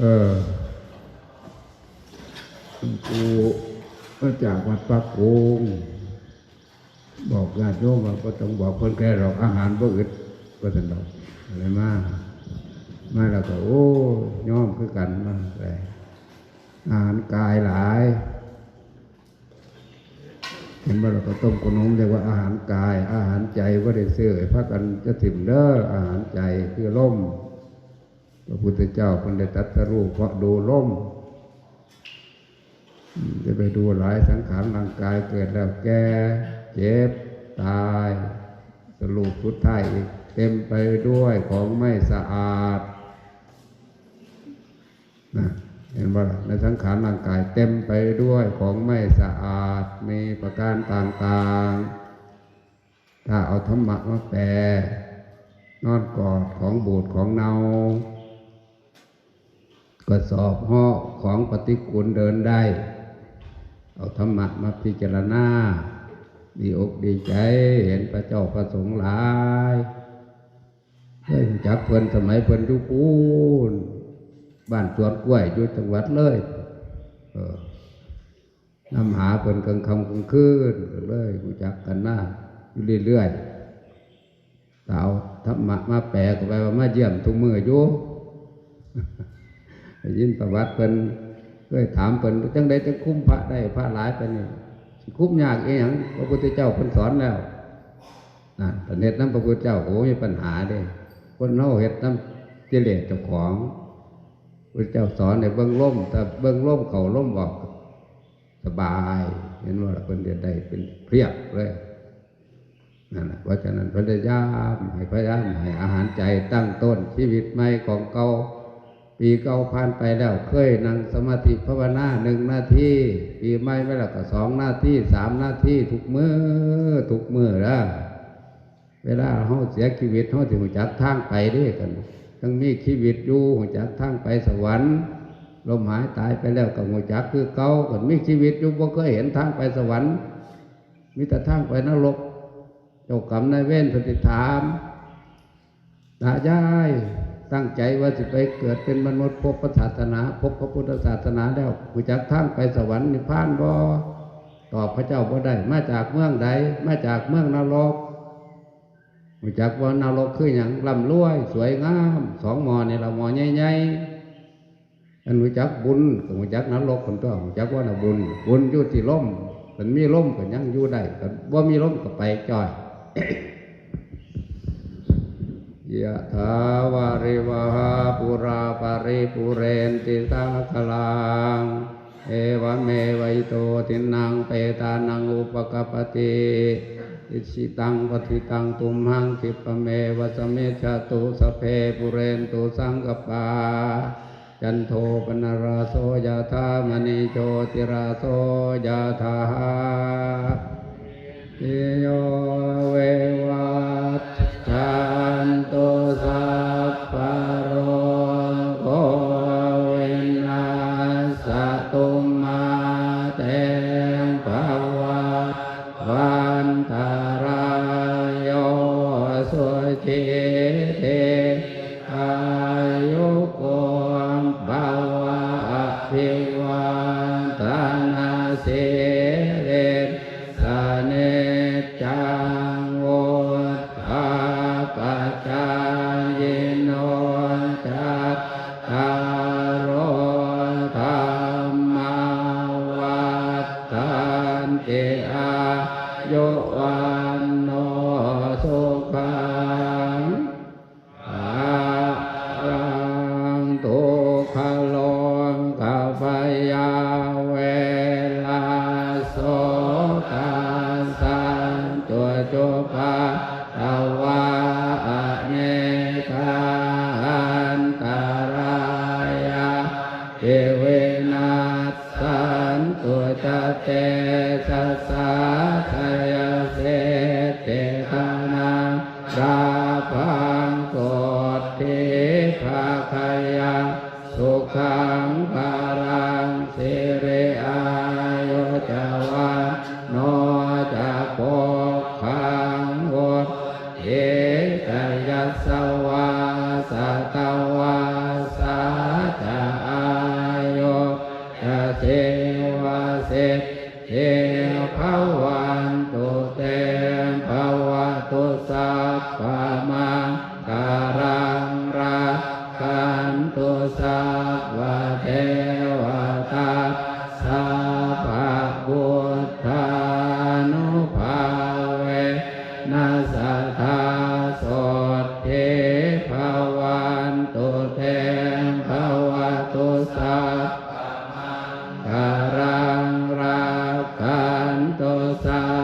เออกูมาจากวัดปักโกงบอกญาติโยมว่าก็ต้องบอกคนแก่เราอาหารบ่อึดก็สันดอกอะไรมามาแล้วก็โอ้ย่อมคือกันมาแต่อาหารกายหลาย เห็นว่าเราก็ต้มขนมเรียกว่าอาหารกาย อาหารใจว่าได้ซื้อไอ้พักกันจะถิ่มเด้ออาหารใจคือล่ม พระพุทธเจ้าคนได้ตรัสรู้เพราะดูล่มจะไปดูหลายสังขารร่างกายเกิดแล้วแก่เจ็บ ตายสรุปสุดท้ายอีกเต็มไปด้วยของไม่สะอาดนะเห็นว่าในสังขารร่างกายเต็มไปด้วยของไม่สะอาดมีประการต่างๆ ถ้าเอาธรรมะมาแปลนอนกอดของบูดของเน่า ก็สอบห่อของปฏิกูลเดินได้ เอาธรรมะมาพิจารณา ดีอกดีใจเห็นพระเจ้าประสงค์หลายเฮ้ยจักเพิ่นสมัยเพิ่นยุปูนบ้านสวนกล้วยอยู่จังหวัดเลยนำหาเพิ่นกลางคำกลางคืนเลยรู้จักกันหน้าอยู่เรื่อยๆแต่เอาธรรมะมาแปลก็ไปว่ามาเยี่ยมทุกมืออยู่ ยินประวัติเพิ่นเคยถามเพิ่นจังไดจะคุ้มพระได้พระหลายไปนี่คุ้มยากเองพระพุทธเจ้าเพิ่นสอนแล้วนั่นแต่เน็ตน้ำพระพุทธเจ้าโอ้มีปัญหาเด้คนเฮาเฮ็ดน้ำกิเลสเจ้าของพระเจ้าสอนในเบื้องล่มแต่เบื้องล่มเขาล่มบอกสบาย เห็นว่าเพิ่นเดียได้เป็นเพียบเลยนั่นแหละเพราะฉะนั้นพยายามให้พยายามให้อาหารใจตั้งต้นชีวิตใหม่ของเก่า ปีเก่าผ่านไปแล้วเคยนั่งสมาธิภาวนาหนึ่งนาทีปีใหม่ไม่แล้วก็สองนาทีสามนาทีทุกมือทุกมือละเวลาเขาเสียชีวิตเขาถึงจักทางไปเด้วยกันทั้งมีชีวิตอยู่หัวจักทางไปสวรรค์ลมหายตายไปแล้วก็หัวจักคือเก่ากันมีชีวิตอยู่บ่เคยเห็นทางไปสวรรค์มีแต่ทางไปนรกเจ้ากรรมนายเวรปฏิถามตายาย ตั้งใจว่าจะไปเกิดเป็นมนุษย์พบพระศาสนาพบพระพุทธศาสนาแล้วหูจักทางไปสวรรค์นิพพานบ่ตอบพระเจ้าบ่ได้ มาจากเมืองใดมาจากเมืองนรกหูจักว่านรกคืออย่างลำรวย สวยงามสองมอนี่ละหมอใหญ่ๆอันหูจักบุญก็หูจักนรกคนตัวหูจักว่าน่ะบุญ บุญอยู่ที่ล่มมันมีล่มก็ยังอยู่ได้กันว่ามีล่มก็ไปจ่อย ยะถาวาริวหาปุราปาริปุเรนติสาคลัง เอวเมวัยโตทินังเปตานังอุปกปปติอิชิตังปฏิตังตุมหังคิปเมวะสเมชะตุสเพปุเรนตุสังกปา จันโทปนราโสยะธามณีโชติราโสยะธาอิโยเว ตวาอเนกาอันตรายาเอเวนัสสันตัวจเตสัสสะทย สัทธาสดเทภวัตุเทมภาตุสัพารังราคัตสั